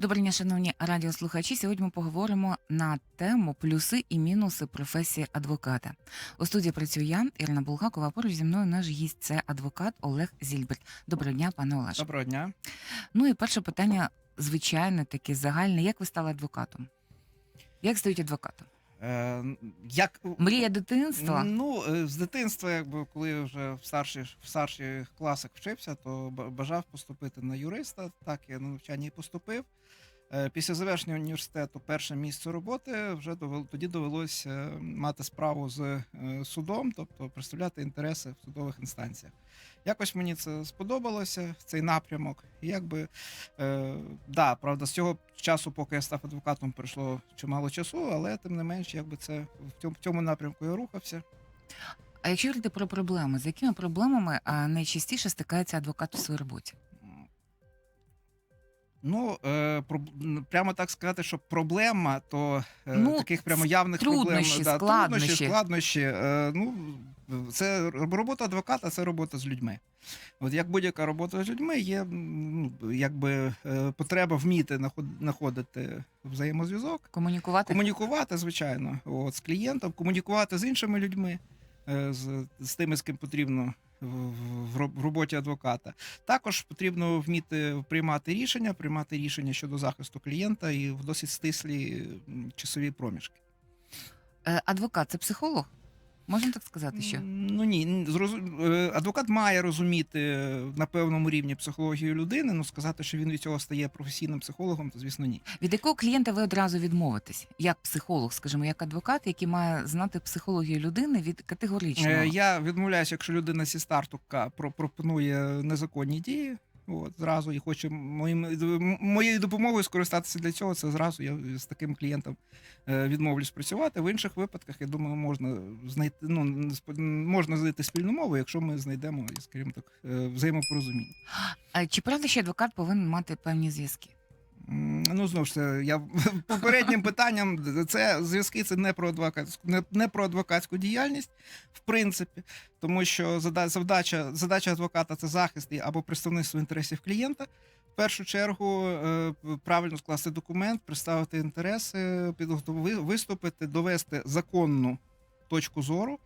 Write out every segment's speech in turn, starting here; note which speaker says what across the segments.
Speaker 1: Доброго дня, шановні радіослухачі. Сьогодні ми поговоримо на тему плюси і мінуси професії адвоката. У студії працюю я, Ірина Булгакова. Поруч зі мною наш гість це адвокат Олег Зільберт. Доброго дня, пане Олеже.
Speaker 2: Доброго дня.
Speaker 1: Ну і перше питання, звичайне, таке загальне. Як ви стали адвокатом? Як стають адвокатом?
Speaker 2: Е, як
Speaker 1: Мрія дитинства?
Speaker 2: Ну, е, з дитинства, якби коли я вже в старші, в старших класах вчився, то бажав поступити на юриста. Так я на навчання і поступив. Е, Після завершення університету перше місце роботи вже довел, тоді довелось е, мати справу з е, судом, тобто представляти інтереси в судових інстанціях. Якось мені це сподобалося, цей напрямок. І якби е, да, правда, з цього часу, поки я став адвокатом, пройшло чимало часу, але тим не менш, якби це в цьому, в цьому напрямку я рухався.
Speaker 1: А якщо говорити про проблеми, з якими проблемами найчастіше стикається адвокат у своїй роботі?
Speaker 2: Ну, е, про, прямо так сказати, що проблема, то е,
Speaker 1: Ну,
Speaker 2: таких прямо явних
Speaker 1: труднощі,
Speaker 2: проблем.
Speaker 1: складнощі.
Speaker 2: труднощі, складнощі. Е, ну, це робота адвоката, це робота з людьми. От як будь-яка робота з людьми, є ну, якби е, потреба вміти наход- знаходити взаємозв'язок,
Speaker 1: Комунікувати?
Speaker 2: комунікувати, звичайно, от, з клієнтом, комунікувати з іншими людьми, е, з, з тими, з ким потрібно в, в, в роб- в роботі адвоката. Також потрібно вміти приймати рішення, приймати рішення щодо захисту клієнта і в досить стислі часові проміжки.
Speaker 1: Е, Адвокат це психолог? Можна так сказати, що?
Speaker 2: Ну ні, е, адвокат має розуміти е, на певному рівні психологію людини. Ну сказати, що він від цього стає професійним психологом, то звісно ні.
Speaker 1: Від якого клієнта ви одразу відмовитесь? Як психолог, скажімо, як адвокат, який має знати психологію людини від категоричного?
Speaker 2: Е, Я відмовляюся, якщо людина зі старту пропонує незаконні дії. От зразу і хоче моїм моєю допомогою скористатися для цього. Це зразу я з таким клієнтом е, відмовлюсь працювати. В інших випадках я думаю, можна знайти ну можна знайти спільну мову, якщо ми знайдемо, скажімо так, е, взаємопорозуміння.
Speaker 1: А чи правда, що адвокат повинен мати певні зв'язки?
Speaker 2: Ну знову ж це я попереднім питанням. Це зв'язки це не про адвокатську, не, не про адвокатську діяльність, в принципі, тому що зада- завдача, задача адвоката це захист або представництво інтересів клієнта. В першу чергу е, правильно скласти документ, представити інтереси, підготувати виступити, довести законну точку зору.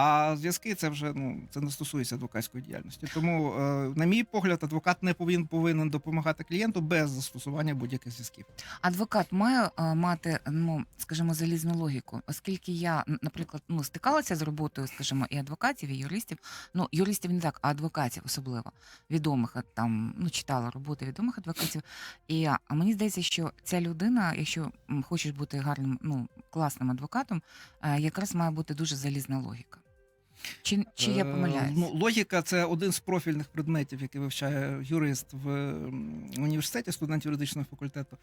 Speaker 2: А зв'язки це вже ну це не стосується адвокатської діяльності. Тому, е, на мій погляд, адвокат не повинен повинен допомагати клієнту без застосування будь-яких зв'язків.
Speaker 1: Адвокат має е, мати, ну скажімо, залізну логіку, оскільки я, наприклад, ну стикалася з роботою, скажімо, і адвокатів, і юристів. Ну, юристів не так, а адвокатів особливо відомих там, ну читала роботи відомих адвокатів. І мені здається, що ця людина, якщо хочеш бути гарним, ну класним адвокатом, е, якраз має бути дуже залізна логіка. Чи, чи я
Speaker 2: Е. Ну, логіка це один з профільних предметів, який вивчає юрист в університеті, студент юридичного факультету.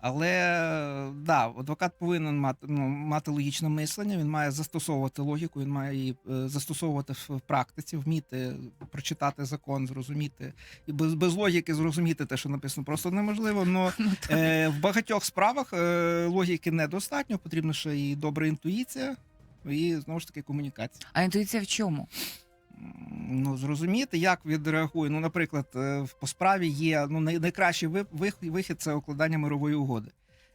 Speaker 2: Але е, да, адвокат повинен мати, ну, мати логічне мислення, він має застосовувати логіку, він має її е, застосовувати в практиці, вміти прочитати закон, зрозуміти. І без, без логіки зрозуміти те, що написано, просто неможливо. Но
Speaker 1: Ну.
Speaker 2: Е, в багатьох справах е, логіки недостатньо, потрібна ще і добра інтуїція, і знову ж таки комунікація.
Speaker 1: А інтуїція в чому?
Speaker 2: Ну, зрозуміти, як відреагує. Ну, наприклад, е, в- по справі є ну, найкращий ви- вихід це укладання мирової угоди.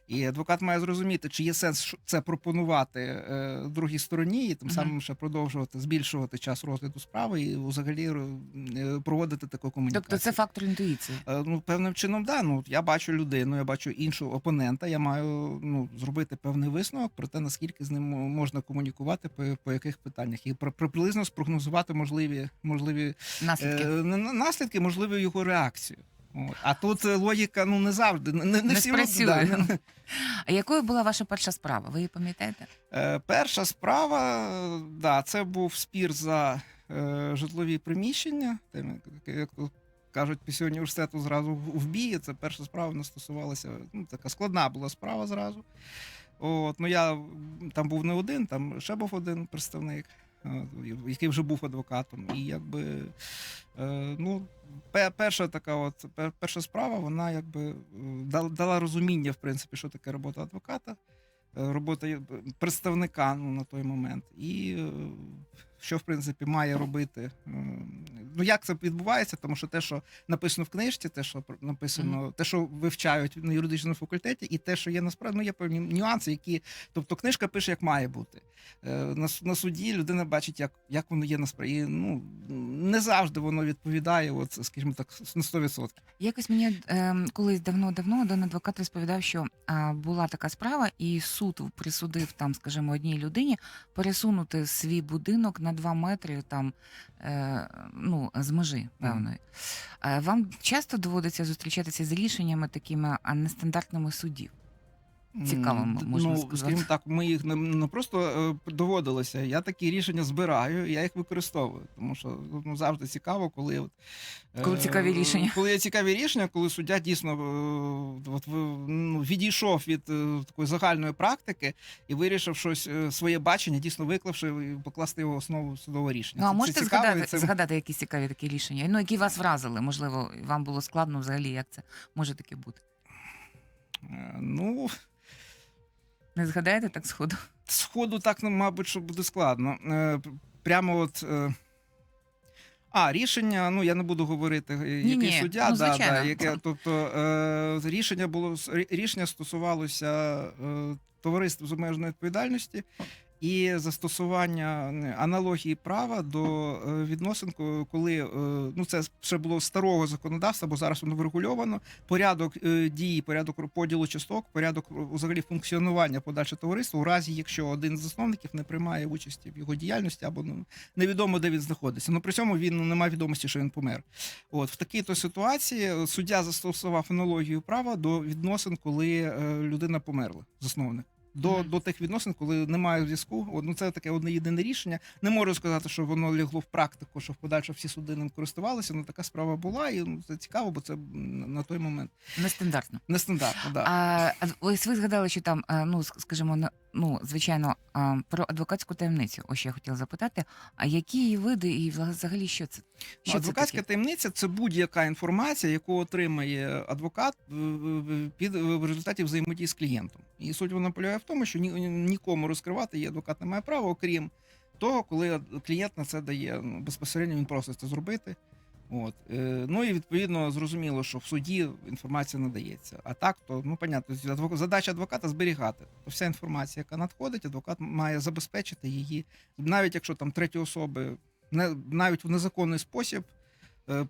Speaker 2: І адвокат має зрозуміти, чи є сенс це пропонувати е, другій стороні, і тим самим ще продовжувати збільшувати час розгляду справи і взагалі е, проводити таку комунікацію.
Speaker 1: Тобто це фактор інтуїції.
Speaker 2: Е, Ну, певним чином, да. Ну я бачу людину, я бачу іншого опонента. Я маю ну зробити певний висновок про те, наскільки з ним можна комунікувати, по, по яких питаннях, і про приблизно спрогнозувати можливі можливі
Speaker 1: Наслідки.
Speaker 2: е, на- на- наслідки, можливу його реакцію. А тут е, логіка ну не завжди не, не,
Speaker 1: Не
Speaker 2: всі
Speaker 1: спрацює.
Speaker 2: да.
Speaker 1: А якою була ваша перша справа? Ви її пам'ятаєте?
Speaker 2: Е, Перша справа, да, це був спір за е, житлові приміщення. Як- як кажуть, після університету зразу в бій. Це перша справа не стосувалася. Ну, така складна була справа зразу. От, ну я там був не один, там ще був один представник, який вже був адвокатом. І якби е, ну, перша така, от перша справа, вона якби е, дала, розуміння, в принципі, що таке робота адвоката. е, Робота представника ну, на той момент, і е, що в принципі має робити. Ну як це відбувається, тому що те, що написано в книжці, те, що написано, те, що вивчають на юридичному факультеті, і те, що є насправді, ну є певні нюанси, які, тобто, книжка пише, як має бути. Е, На, на суді людина бачить, як, як воно є насправді. Ну не завжди воно відповідає, от, скажімо так, на 100%.
Speaker 1: Якось мені ем, колись давно-давно один адвокат розповідав, що а, була така справа, і суд присудив там, скажімо, одній людині пересунути свій будинок на 2 метри там е, ну, з межі певної. Е, Вам часто доводиться зустрічатися з рішеннями такими нестандартними судів?
Speaker 2: Д-
Speaker 1: можна
Speaker 2: ну,
Speaker 1: сказати.
Speaker 2: скажімо так, ми їх не, не просто е, доводилося. Я такі рішення збираю, я їх використовую. Тому що ну, завжди цікаво, коли от, е,
Speaker 1: Коли цікаві рішення.
Speaker 2: Коли є цікаві рішення, коли суддя дійсно е, от, ну, відійшов від е, такої загальної практики і вирішив щось е, своє бачення, дійсно виклавши і покласти його в основу судового рішення.
Speaker 1: Ну, а
Speaker 2: Це- це
Speaker 1: можете
Speaker 2: цікаво,
Speaker 1: згадати,
Speaker 2: це-
Speaker 1: згадати якісь цікаві такі рішення? Ну, які вас вразили? Можливо, вам було складно взагалі, як це може таке бути?
Speaker 2: Е, Ну,
Speaker 1: Не згадаєте так сходу?
Speaker 2: Сходу так, ну, мабуть, що буде складно. Е, Прямо от. е, А, рішення, ну я не буду говорити, е, який
Speaker 1: Ні-ні,
Speaker 2: суддя,
Speaker 1: ну,
Speaker 2: да, да,
Speaker 1: звичайно.
Speaker 2: яке, тобто е, рішення було рішення стосувалося е, товариства з обмеженої відповідальності і застосування аналогії права до е, відносин, коли е, ну це ще було старого законодавства, бо зараз воно врегульовано. Порядок е, дії, порядок поділу часток, порядок е, взагалі функціонування подальше товариства у разі, якщо один з засновників не приймає участі в його діяльності або ну невідомо, де він знаходиться. Ну при цьому він ну, не має відомості, що він помер. От в такій то ситуації е, суддя застосував аналогію права до відносин, коли е, людина померла, засновник. До, до тих відносин, коли немає зв'язку, ну це таке одне єдине рішення. Не можу сказати, що воно лягло в практику, що в подальше всі суди ним користувалися. Ну така справа була, і ну, це цікаво, бо це на той момент
Speaker 1: Нестандартно.
Speaker 2: нестандартно. Да.
Speaker 1: А ось ви згадали, що там, е, ну ск- скажімо, на- ну звичайно, а, про адвокатську таємницю. Ось я хотіла запитати. А які її види і взагалі що це?
Speaker 2: Ну,
Speaker 1: Що це
Speaker 2: адвокатська
Speaker 1: таке?
Speaker 2: таємниця це будь-яка інформація, яку отримає адвокат під в результаті взаємодії з клієнтом. І суть вона полягає в тому, що ні, нікому розкривати її адвокат не має права, окрім того, коли клієнт на це дає ну, безпосередньо, він просить це зробити. От е, ну і відповідно зрозуміло, що в суді інформація надається. А так, то ну понятно, задача адвоката зберігати. То вся інформація, яка надходить, адвокат має забезпечити її, навіть якщо там треті особи не навіть в незаконний спосіб е,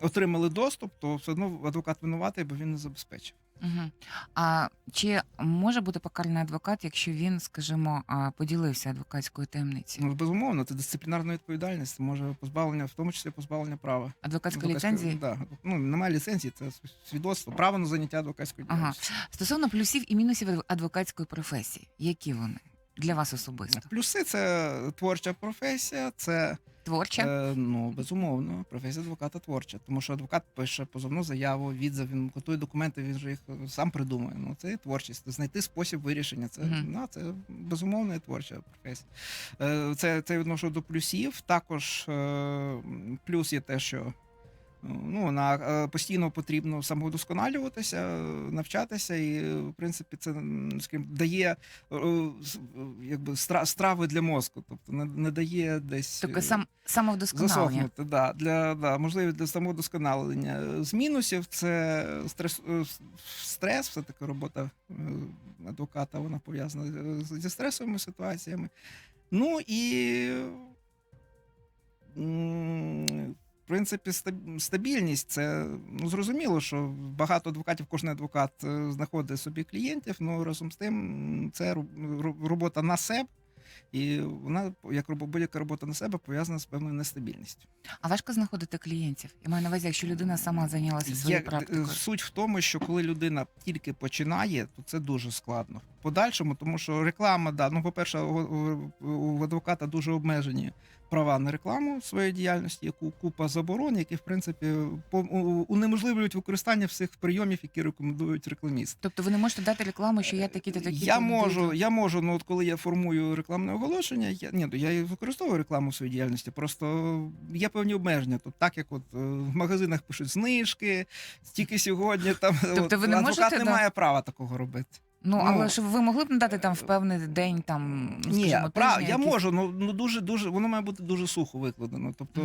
Speaker 2: отримали доступ, то все одно адвокат винуватий, бо він не забезпечив.
Speaker 1: Угу. А чи може бути покараний адвокат, якщо він, скажімо, а, поділився адвокатською таємницею?
Speaker 2: Ну безумовно, це дисциплінарна відповідальність, може позбавлення, в тому числі позбавлення права.
Speaker 1: Адвокатської
Speaker 2: Адвокатської-
Speaker 1: ліцензії?
Speaker 2: Да. Ну немає ліцензії, це свідоцтво, право на заняття адвокатської
Speaker 1: Ага. Стосовно плюсів і мінусів адв- адвокатської професії, які вони для вас особисто?
Speaker 2: Плюси це творча професія, це
Speaker 1: Творча?
Speaker 2: Е, ну, безумовно, професія адвоката творча, тому що адвокат пише позовну заяву, відзив, він готує документи, він же їх е, сам придумує. Ну, це і творчість. Знайти спосіб вирішення. Це,
Speaker 1: угу.
Speaker 2: ну, це безумовно і творча професія. Е, це, це відношу до плюсів. Також е, плюс є те, що. Ну, на е, постійно потрібно самовдосконалюватися, навчатися, і в принципі це скажімо, дає е, якби стра- страви для мозку, тобто не, не дає десь
Speaker 1: Тобто
Speaker 2: е,
Speaker 1: сам самовдосконалення.
Speaker 2: Да, для да, можливість для самовдосконалення. З мінусів це стрес, е, стрес, все таки робота адвоката, вона пов'язана зі стресовими ситуаціями. Ну і принципі, стаб- стабільність це ну зрозуміло, що багато адвокатів, кожен адвокат е, знаходить собі клієнтів. Ну разом з тим, це роб- роб- робота на себе, і вона, як будь-яка робота на себе, пов'язана з певною нестабільністю.
Speaker 1: А важко знаходити клієнтів. Я маю на увазі, якщо людина сама зайнялася своєю
Speaker 2: е,
Speaker 1: практикою.
Speaker 2: Суть в тому, що коли людина тільки починає, то це дуже складно. Подальшому, тому що реклама, да, ну, по-перше, у, адвоката дуже обмежені права на рекламу своєї діяльності, яку купа заборон, які, в принципі, по- унеможливлюють використання всіх прийомів, які рекомендують рекламісти.
Speaker 1: Тобто ви не можете дати рекламу, що я такі-то такі.
Speaker 2: Я можу, я можу, ну от коли я формую рекламне оголошення, я ні, ну, я використовую рекламу в своїй діяльності. Просто є певні обмеження. Тобто, так як от е, в магазинах пишуть знижки, тільки сьогодні там
Speaker 1: Тобто
Speaker 2: от,
Speaker 1: ви не
Speaker 2: адвокат
Speaker 1: можете,
Speaker 2: не
Speaker 1: да?
Speaker 2: має права такого робити.
Speaker 1: Ну,
Speaker 2: Ну,
Speaker 1: але ж ви могли б надати там в певний день, там, ну,
Speaker 2: Ні,
Speaker 1: скажімо,
Speaker 2: прав,
Speaker 1: тижня
Speaker 2: я
Speaker 1: якісь-
Speaker 2: можу, ну, ну дуже дуже воно має бути дуже сухо викладено. Тобто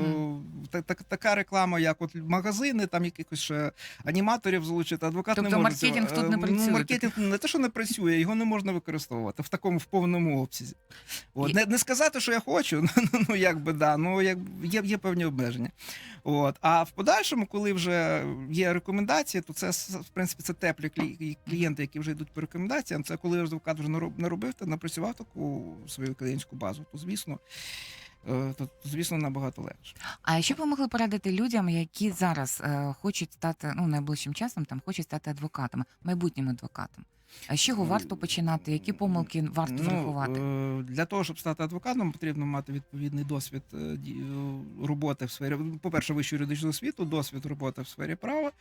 Speaker 2: та, так, така реклама, як от магазини, там якихось ще аніматорів залучити, адвокат
Speaker 1: Тобто
Speaker 2: не може.
Speaker 1: маркетинг
Speaker 2: цього.
Speaker 1: тут не
Speaker 2: Е,
Speaker 1: працює,
Speaker 2: Ну, маркетинг не те, що не працює, його не можна використовувати в такому в повному обсязі. От.
Speaker 1: І-
Speaker 2: Не, не сказати, що я хочу, ну, ну як би да, ну як є, є певні обмеження. От. А в подальшому, коли вже є рекомендації, то це в принципі це теплі клі- клієнти, які вже йдуть по рекомендаціям. Це коли адвокат вже нароб- наробив та напрацював таку свою клієнтську базу, то звісно, е, то, звісно набагато легше.
Speaker 1: А що б ви могли порадити людям, які зараз е, хочуть стати ну найближчим часом, там хочуть стати адвокатами, майбутнім адвокатом? А з чого варто починати? Які помилки варто врахувати?
Speaker 2: е, Для того, щоб стати адвокатом, потрібно мати відповідний досвід е, е, роботи в сфері, по-перше, вищу юридичну освіту, досвід роботи в сфері права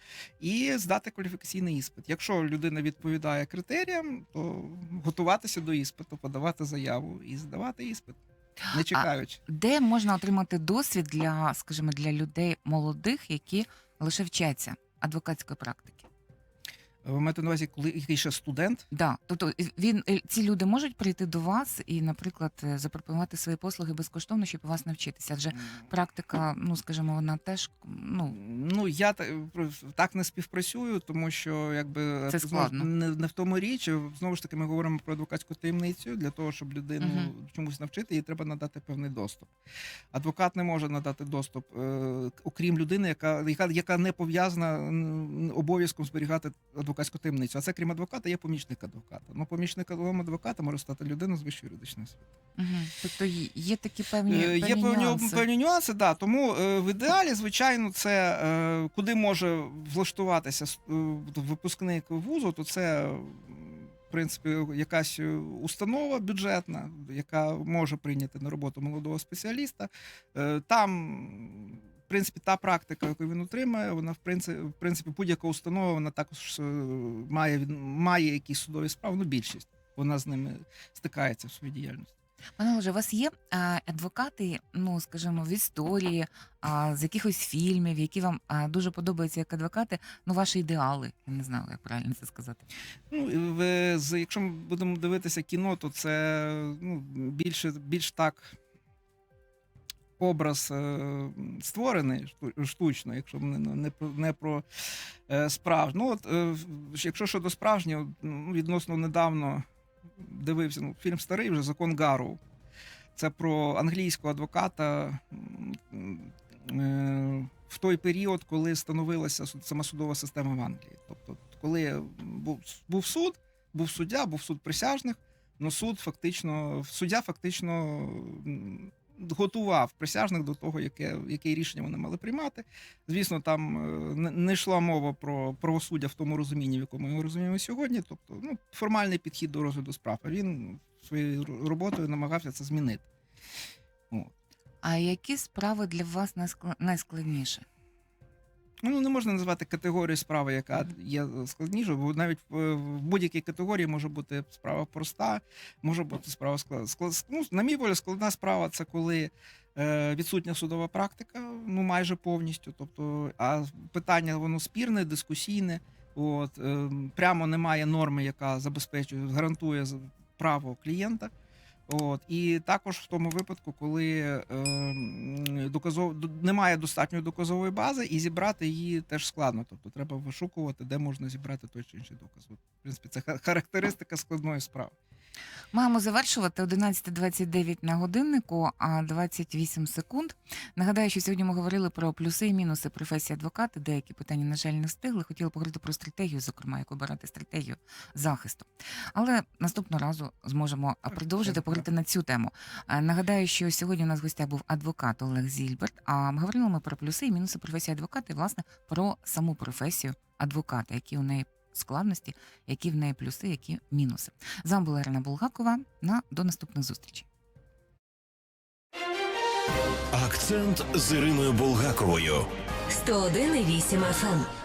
Speaker 2: і здати кваліфікаційний іспит. Якщо людина відповідає критеріям, то готуватися до іспиту, подавати заяву і здавати іспит, не чекаючи.
Speaker 1: Де можна отримати досвід для, скажімо, для людей молодих, які лише вчаться адвокатської практики?
Speaker 2: Ви маєте на увазі, коли який ще студент?
Speaker 1: Да, тобто він е, ці люди можуть прийти до вас і, наприклад, е, запропонувати свої послуги безкоштовно, щоб у вас навчитися. Адже практика, ну скажімо, вона теж ну
Speaker 2: Ну я та- так не співпрацюю, тому що якби
Speaker 1: Це складно.
Speaker 2: не, не в тому річ. Знову ж таки, ми говоримо про адвокатську таємницю. Для того, щоб людину
Speaker 1: Мгм.
Speaker 2: чомусь навчити, їй треба надати певний доступ. Адвокат не може надати доступ, е, окрім людини, яка, яка, яка не пов'язана обов'язком зберігати адвокатську таємницю. А це крім адвоката, є помічник адвоката. Ну, помічником адвоката може стати людина з вищою юридичною освітою.
Speaker 1: угу. тобто є- такі певні,
Speaker 2: Е,
Speaker 1: певні
Speaker 2: Є певні,
Speaker 1: нюанси.
Speaker 2: певні нюанси, да. Тому е, в ідеалі, звичайно, це е, куди може влаштуватися випускник вузу, то це. В принципі, якась установа бюджетна, яка може прийняти на роботу молодого спеціаліста. Там, принципі, та практика, яку він отримає, вона в принципі, в принципі будь-яка установа вона також е, має має якісь судові справи. Ну, більшість вона з ними стикається в своїй діяльності.
Speaker 1: Пане Олеже, у вас є а, адвокати, ну скажімо, в історії, з якихось фільмів, які вам а, дуже подобаються як адвокати, ну ваші ідеали. Я не знаю, як правильно це сказати.
Speaker 2: Ну, і в, з, якщо ми будемо дивитися кіно, то це ну, більше, більш так образ е, створений штучно, якщо не, не, про, е, справжню. Ну, от, е, якщо щодо справжнього, відносно недавно дивився ну, фільм старий вже закон Гарроу. Це про англійського адвоката в той період, коли становилася сама судова система в Англії. Тобто, коли був, був суд, був суддя, був суд присяжних, але суд фактично, суддя фактично готував присяжних до того, яке, яке рішення вони мали приймати. Звісно, там е, не, йшла мова про правосуддя в тому розумінні, в якому ми розуміємо сьогодні. Тобто, ну, формальний підхід до розгляду справ. А він своєю роботою намагався це змінити.
Speaker 1: А які справи для вас найскла- найскладніші?
Speaker 2: Ну, не можна назвати категорію справи, яка є складнішою, бо навіть в, будь-якій категорії може бути справа проста, може бути справа склад. склад ну, на мій волі, складна справа це коли е, відсутня судова практика, ну майже повністю. Тобто, а питання воно спірне, дискусійне. От е, прямо немає норми, яка забезпечує, гарантує право клієнта. От і також в тому випадку, коли е, доказов... немає достатньої доказової бази, і зібрати її теж складно. Тобто треба вишукувати, де можна зібрати той чи інший доказ. От, в принципі, це характеристика складної справи.
Speaker 1: Маємо завершувати 11.29 на годиннику, а 28 секунд. Нагадаю, що сьогодні ми говорили про плюси і мінуси професії адвоката. Деякі питання, на жаль, не встигли. Хотіли поговорити про стратегію, зокрема, як обирати стратегію захисту. Але наступного разу зможемо продовжити поговорити на цю тему. Нагадаю, що сьогодні у нас в гостях був адвокат Олег Зільберт. А ми говорили ми про плюси і мінуси професії адвоката, і власне про саму професію адвоката, які у неї складності, які в неї плюси, які мінуси. З вами була Ірина Булгакова. На до наступних зустрічей.
Speaker 3: Акцент з Іриною Булгаковою.
Speaker 4: 101,8 FM.